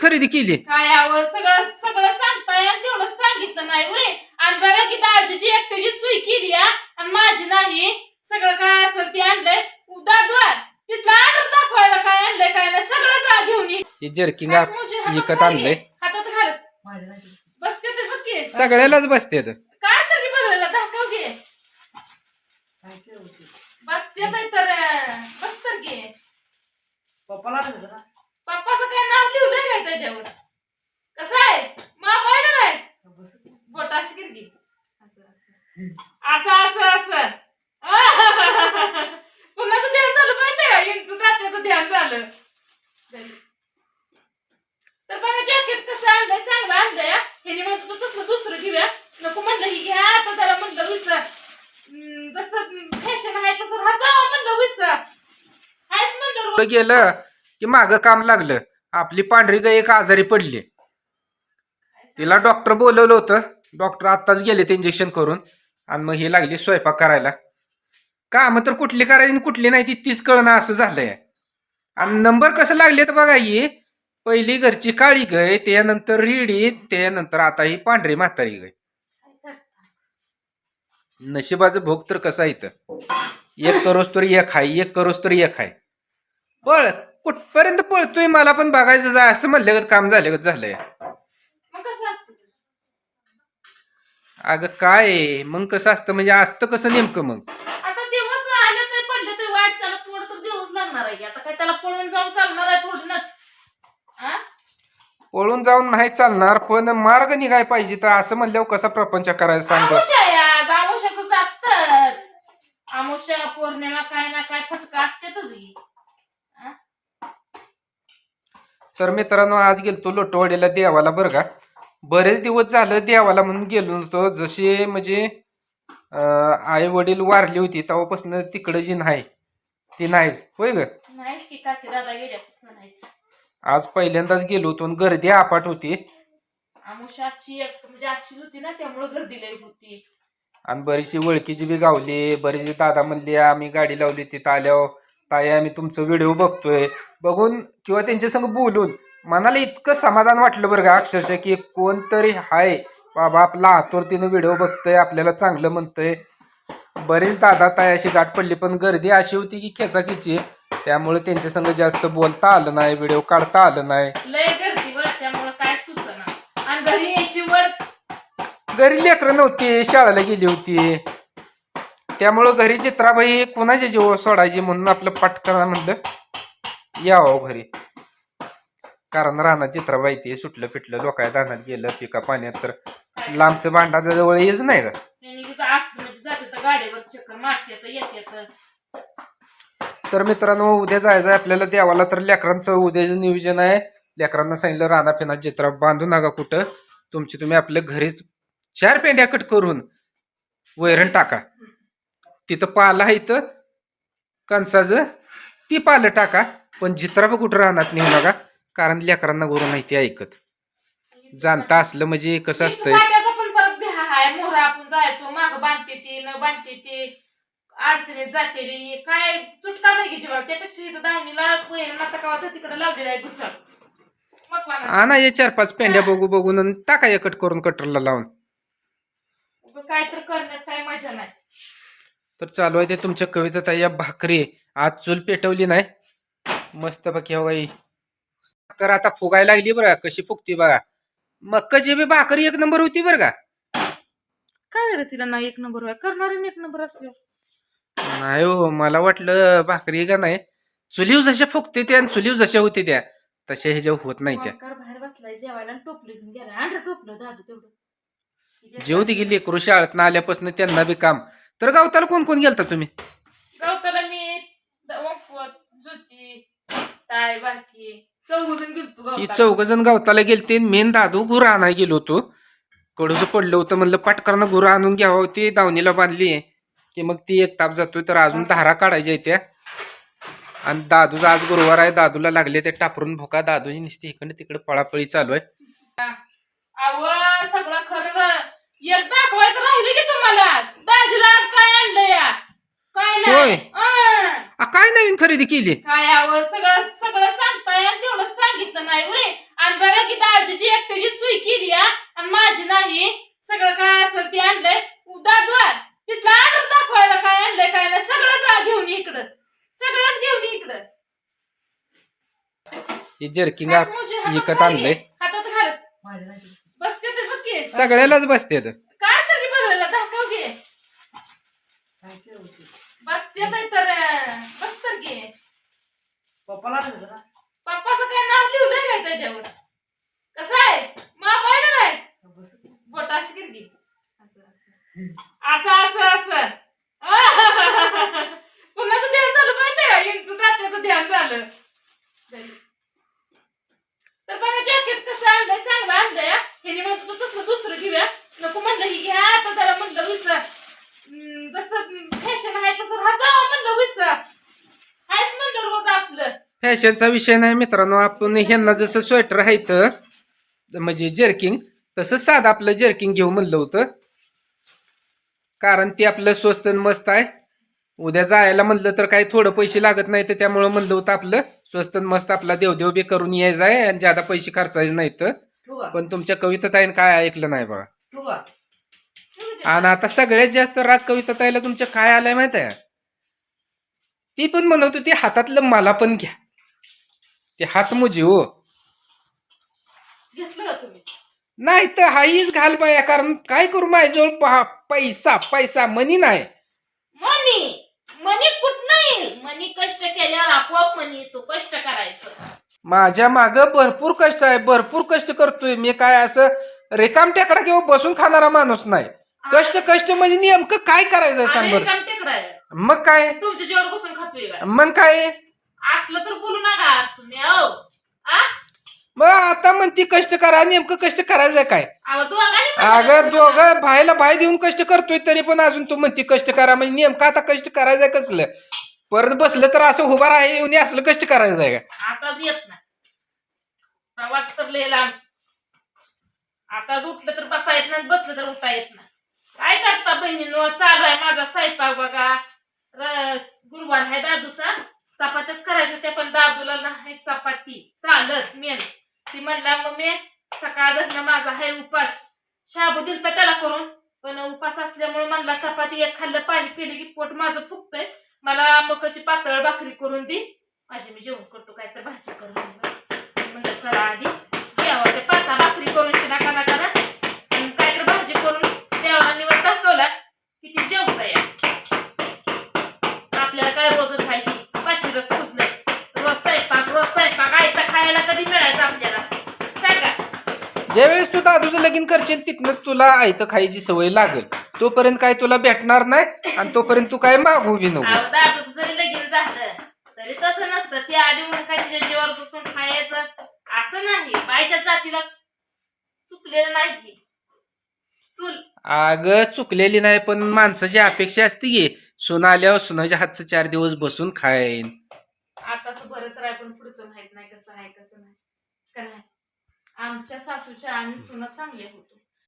खरेदी केली. काय यावं सगळं सगळं सांगताय आणि तेवढं सांगितलं नाही आणि बघा की दाजीची एकट्याची सोय केली हा, आणि माझी नाही. सगळं काय असेल ते आणलंय. तिथला दाखवायला काय आणलंय काय नाही. सगळं जा घेऊन ये. हे जर्किंग हात मोजे, हातात विकत घाल. आणलंय. ये. हातात घाल. बसते बघ की. सगळ्यालाच बसते काय तरी बघायला दाखव घे बसते तर तर बस तर घे पप्पाचं त्याच्यावर कसं आहे? मग आहे का नाही बोट अशी असं असं असं. पुन्हाच ध्यान झालं माहितीये का? यांचं जात्याचं ध्यान झालं. तर बघा जॅकेट कसं आणलंय? चांगलं आणलंय हा. ह्याने म्हणतो तू तसलं दुसरं घेऊया. नको म्हणलं ही घ्या आता त्याला म्हणलं विसर. जसं फॅशन आहे तसं राहा. जावं म्हणलं विसर. आहेच म्हणलं गेलं की मागं काम लागलं. आपली पांढरी गाय एक आजारी पडली. तिला डॉक्टर बोलवलं होतं. डॉक्टर आत्ताच गेले ते इंजेक्शन करून. आणि मग ही लागली स्वयंपाक करायला. काम तर कुठली करायची आणि कुठली नाही ती तीच कळणं असं झालंय. आणि नंबर कसं लागले तर बघा ही. पहिली घरची काळी गाय त्यानंतर रिडी त्यानंतर आता ही पांढरी म्हातारी गाय. नशिबाचं भोग तर कसं आहे एक करोस तर एक आहे एक करोस तर एक आहे पळ कुठपर्यंत पळतोय मला पण बघायचं जा असं म्हणलं काम झालं झालंय. अगं काय? मग कसं असतं? म्हणजे असतं कसं नेमकं मग? पळून जाऊन हा? नाही चालणार पण मार्ग निघाय पाहिजे तर असं म्हणल्यावर कसा प्रपंच करायचा सांग आमुष्याच असतच आमुष्या पौर्णिमा काय ना काय फटका असतेच ही हा? तर मित्रांनो आज गेलतो लोटवाडीला देवाला बरं का. बरेच दिवस झालं देवाला म्हणून गेलो नव्हतो. जसे म्हणजे आई वडील वारली होती तेव्हापासून तिकडं जी नाही ती नाहीच. होय ग? आज पहिल्यांदाच गेलो होतो गर्दी होती. एक म्हणजे होती आणि बरीचशी ओळखीची बी गावली. बरीचशी दादा म्हणली आम्ही गाडी लावली तिथं आल्यावर ताई आम्ही तुमचं व्हिडिओ बघतोय. बघून किंवा त्यांच्या संग बोलून मनाला इतकं समाधान वाटलं बरं का अक्षरशः की कोणतरी हाय बाबा आपला आतुरतीनं व्हिडिओ बघतोय आपल्याला चांगलं म्हणतंय. बरेच दादा ताई अशी गाठ पडली पण गर्दी अशी होती की खेचाखिची. त्यामुळे त्यांच्या संग जास्त बोलता आलं नाही व्हिडिओ काढता आलं नाही. लय गर्दी वर त्यामुळे काय सुचना आणि घरी यायची घरी लेकरं नव्हती शाळेला गेली होती. त्यामुळं घरी चित्राबाई कोणाच्या जीव सोडायची म्हणून आपलं पटकन म्हणलं यावं घरी. कारण रानात चित्राबाई ते सुटलं पिटलं लोकांच्या रानात गेलं पिका पाण्यात तर लांबचं भांडाचं जवळ येच नाही का? म्हणजे तर मित्रांनो उद्या जायचं आहे आपल्याला देवाला तर लेकरांचं उद्याचं नियोजन आहे. लेकरांना सांगितलं राणा फिना चित्रा बांधू नका कुठं. तुमची तुम्ही आपल्या घरीच चार पेंड्या कट करून वैरण टाका. तिथं पाला आहे इथं. कणसाचं. ती पालं टाका. पण जित्रा बी कुठं राहणार नेऊ नका कारण लेकरांना गुरु नाही ते ऐकत. जाणता असलं म्हणजे कसं असतंय? वाट्याचा पण परत बिहा आहे मोहरा आपण जायचो. माग बांधते ते न बांधते ते. अडचणीत जाते रे काय चुटका जागी जीवा त्यापेक्षा इथं दावणीला पहिलं नाटकावा तिकडे लावलेला आहे गुच्छा मग वाना आणा हे चार पाच पेंड्या बघू बघून आणि टाका हे कट करून कटरला लावून. काय तर करण्यात काय मजा नाही. तर चालू आहे ते तुमच्या कवितेत आहे या भाकरी. आज चूल पेटवली नाही. मस्त बाकी हो बाई. तर आता फुगायला लागली बरं कशी फुगती बघा. मक्काची बी भाकरी एक नंबर होती बरं का. काय रे तिला नाही एक नंबर करणारे एक नंबर असले. नाही हो मला वाटलं भाकरी का नाही. चुलीव जशा फुगते त्या आणि चुलीव जशा होते त्या तशा ह्याच्या होत नाही त्या. ओंकार बाहेर बसलाय जेवायला आणि टोपली घेऊन गेला अंडर टोपलं दादू तेवढं. जेव ती गेली लेकरू शाळेत आल्यापासून त्यांना बी काम. तर गावताला कोण कोण गेलता तुम्ही? गवताला मी ज्योती ताय बारकी चौघजण गेलतो ही गवताला. चौघ जण गावताला गेलते. मेन दादू गुरं आणाय गेलो होतो. कडूचं पडलं होतं म्हणलं पटकरनं गुरं आणून घ्यावं होती दावणीला बांधली की मग ती एक ताप जातोय तर अजून धारा काढायच्या त्या. आणि दादूचा आज गुरुवार आहे दादूला लागले ते टापरून भोका. दादूची नुसती इकडे तिकडे पळापळी चालू आहे. अव सगळं खरं एक दाखवायचं राहिलं की तुम्हाला. दाजीला आज काय आणलं या काय होय. नाही. अं. आ, काय नवीन खरेदी केली? काय यावं? सगळं सगळं सांगताय आणि तेवढं सांगितलं नाही वय आणि बघा की दाजीची एकट्याची सोय केली हा, आणि माझी नाही. सगळं काय असेल ते आणलंय. दादवार तिथला ऑर्डर दाखवायला काय आणलंय काय नाही. सगळंच आ घेऊन ये इकडं. सगळंच घेऊन ये इकडं. हे जर्किंग हात मोजे, हातात विकत घाल. आणलंय. हातात घाल. बसते ते बघ की. सगळ्यालाच बसते काय तरी बघायला दाखव घे बसते नाही तर बस तर घे. पप्पाचं काय नाव लिहिलंय काय त्याच्यावर? कसं आहे? माप आहे का नाही? बोट अशी घे. असं असं असं कुणाचं ध्यान चालू माहितीये का यांचं तात्याचं ध्यान झालं तर बघा जॅकेट कसं आणलंय चांगलं आणलंय हा. ह्याने म्हणतो तू तसलं दुसरं घेऊया नको म्हणलं ही घ्या आता जरा म्हणलं विसर हम्म, जसं फॅशन आहे तसं राहा जावं म्हणलं विसर हायच म्हणलं रोज आपलं फॅशनचा विषय नाही मित्रांनो. आपण ह्यांना जसं स्वेटर आहे तर म्हणजे जर्किंग तसं साधं आपलं जर्किंग घेऊ म्हणलं होतं. कारण ते आपलं स्वस्त आणि मस्त आहे. उद्या जायला म्हणलं तर काही थोडं पैसे लागत नाही तर त्यामुळं म्हणलं होतं आपलं स्वस्त आणि मस्त आपला देवदेव बी करून यायचं आहे आणि ज्यादा पैसे खर्चायचे नाहीत तर. पण तुमच्या कविता ताईनं काय ऐकलं नाही बघा. आणि आता सगळ्यात जास्त राग कविता ताईला तुमच्या काय आलंय माहीत आहे? ती पण म्हणत होती हातातलं मला पण घ्या. ते हात मुजी हो नाही तर हाईच घाल बाया कारण काय करू माझ्याजवळ पहा पैसा पैसा मनी नाही. मनी? मनी कुठ नाही मनी कष्ट केल्यावर आपोआप मनी येतो कष्ट करायचं. माझ्या माग भरपूर कष्ट आहे भरपूर कष्ट करतोय मी. काय असं रेकामट्याकडे किंवा बसून खाणारा माणूस नाही. कष्ट कष्ट म्हणजे नेमकं काय करायचं सांग आणि बरं काम. मग काय? तुमच्या जेवण बसून खातोय मग काय? असलं तर तुम्ही आ? मग आता म्हणती कष्ट करा नेमकं कष्ट करायचं काय? अहो दोघांनी अगं दोघं भाईला भाई देऊन कष्ट करतोय तरी पण अजून तू म्हणती कष्ट करा म्हणजे नेमकं आता कष्ट करायचंय कसलं? परत बसलं तर असं उभा राहा येऊन असलं कष्ट करायचंय का? आताच येत नाही. प्रवास तर लय लांब. आताच उठलं तर बसा येत नाही बसलं तर उठा येत नाही. काय करता बहिणीनो? चालू आहे माझा स्वयंपाक बघा. र- गुरुवार आहे दादूचा. चपात्याच करायच्या होत्या पण दादूला नाही चपाती. चालत मेन. ती म्हणला मग मी सकाळ धरणं माझा आहे उपास. शाबू दिलता त्याला करून. पण उपास असल्यामुळे म्हणला चपाती एक खाल्लं पाणी पिलं की पोट माझं फुगतंय. मला मकाची पातळ भाकरी करून दे. माझी मी जेवण करतो काय तर भाजी करून म्हणलं चला आधी ज्यावेळेस तू दादूचं लगीन करशील तिथनं तुला आयतं खायची सवय लागेल. तोपर्यंत काय तुला भेटणार नाही आणि तोपर्यंत तू काय मागू बी नको. दादूचं जरी लगीन झालं तरी तसं नसतं. ती आधी तिच्या जीवावर बसून खायचं असं नाही. बायच्या जातीला चुकलेलं नाही. चूल. अगं चुकलेली नाही पण माणसाची अपेक्षा असते की सुना आल्यावर सुनाच्या हातचं चार दिवस बसून खाईन. आताच बरं तर आहे पण पुढचं माहीत नाही कसं आहे कसं नाही. का नाही. आमच्या सासूच्या आम्ही सुना चांगले होतो.